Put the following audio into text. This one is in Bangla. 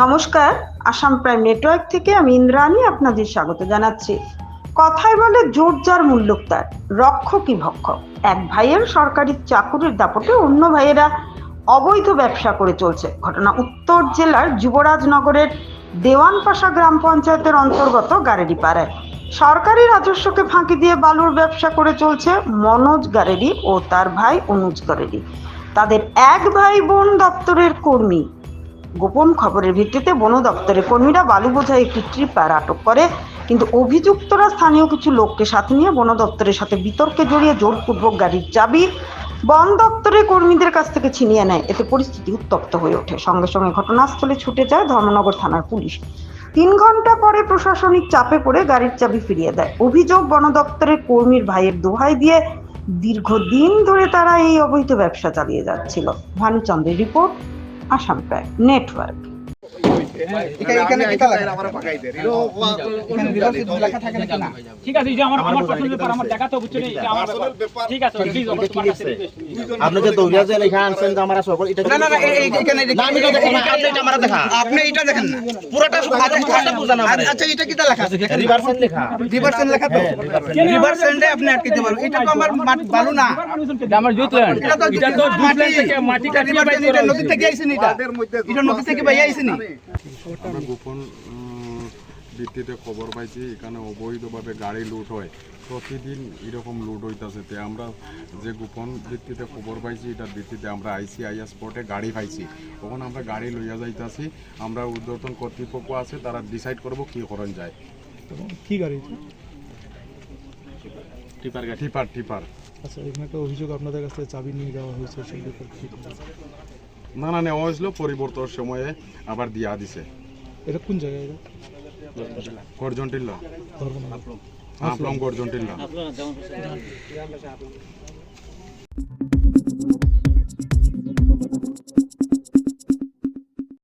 নমস্কার, আসাম প্রাইম নেটওয়ার্ক থেকে আমি ইন্দ্রাণী আপনাদের স্বাগত জানাচ্ছি। কথায় বলে জোর যার মূল্যক তার রক্ষকই ভক্ষক। এক ভাইয়ের সরকারি চাকুরির দাপটে অন্য ভাইয়েরা অবৈধ ব্যবসা করে চলছে। ঘটনা উত্তর জেলার যুবরাজনগরের দেওয়ানপাশা গ্রাম পঞ্চায়েতের অন্তর্গত গারেডিপাড়ায় সরকারি রাজস্বকে ফাঁকি দিয়ে বালুর ব্যবসা করে চলছে মনোজ গারেডি ও তার ভাই অনুজ গারেডি। তাদের এক ভাই বোন দপ্তরের কর্মী। গোপন খবরের ভিত্তিতে বন দপ্তরের কর্মীরা বালু বোঝাই একটি ট্রিপার আটক করে। কিন্তু অভিযুক্তরা স্থানীয় কিছু লোককে সাথে নিয়ে বন দপ্তরের সাথে বিতর্কে জড়িয়ে জোরপূর্বক গাড়ির চাবি বন দপ্তরের কর্মীদের কাছ থেকে ছিনিয়ে নেয়। এতে পরিস্থিতি উত্তপ্ত হয়ে ওঠে। সঙ্গে সঙ্গে ঘটনাস্থলে ছুটে যায় ধর্মনগর থানার পুলিশ। তিন ঘণ্টা পরে প্রশাসনিক চাপে পড়ে গাড়ির চাবি ফিরিয়ে দেয়। অভিযোগ, বন দপ্তরের কর্মীর ভাইয়ের দোহাই দিয়ে দীর্ঘদিন ধরে তারা এই অবৈধ ব্যবসা চালিয়ে যাচ্ছিল। ভানুচন্দ্রের রিপোর্ট আসাম প্রায় নেটওয়ার্ক। এখানে এখানে কিতা লাগে এখানে রিভার্সিট লেখা থাকে নাকি না ঠিক আছে এই যে আমার আমার পার্সোনাল ব্যাপার আমার দেখা তো বুঝছ এটা আমার ব্যাপার। ঠিক আছে প্লিজ অবশ্য তোমার কাছে আপনি যে দৌড়িয়া যে লেখা আনছেন যে আমরা সকল এটা না না না এই- এই- এখানে না, আমি এটা না, আপনি এটা আমার দেখা। আপনি এটা দেখেন না। পুরোটা পুরোটা বুঝান আমারে আচ্ছা এটা কিতা লেখা? আছে দেখেন লেখা। রিভার্সেন্ট লেখা তো? রিভার্স আপনি আটকে পারবেন। এটা তো আমার মাটি না। এটা আমার জুট এটা তো এটা তো জুট ল্যান্ড থেকে মাটি কাটিয়ে রিভার্স এটা নদী থেকে আইছেন এটা এটা নদী থেকে বাইরে আইছেন আমরা গোপন ভিত্তিতে খবর পাইছি এখানে অবৈধভাবে গাড়ি লুট হয়। প্রতিদিন এরকম লুট হইতাছে। তে আমরা যে গোপন ভিত্তিতে খবর পাইছি এটার ভিত্তিতে আমরা আইসিআইএস স্পটে গাড়ি পাইছি। তখন আমরা গাড়ি লইয়া যাইতাছি। আমরা উদ্যতন কর্তৃপক্ষ আছে তারা ডিসাইড করব কি করণ যায়। কি গাড়ি টিপার টিপার টিপার। আচ্ছা এখানে একটা অভিযোগ আপনাদের কাছ থেকে চাবি নিয়ে যাওয়া হয়েছে সেই ব্যাপারে? না না নেওয়া হয়েছিল পরিবর্তন সময়ে আবার দিয়া দিছে। এটা কোন জায়গায় এটা? গর্জন টিল্লা। হাফলং গর্জন টিল্লা।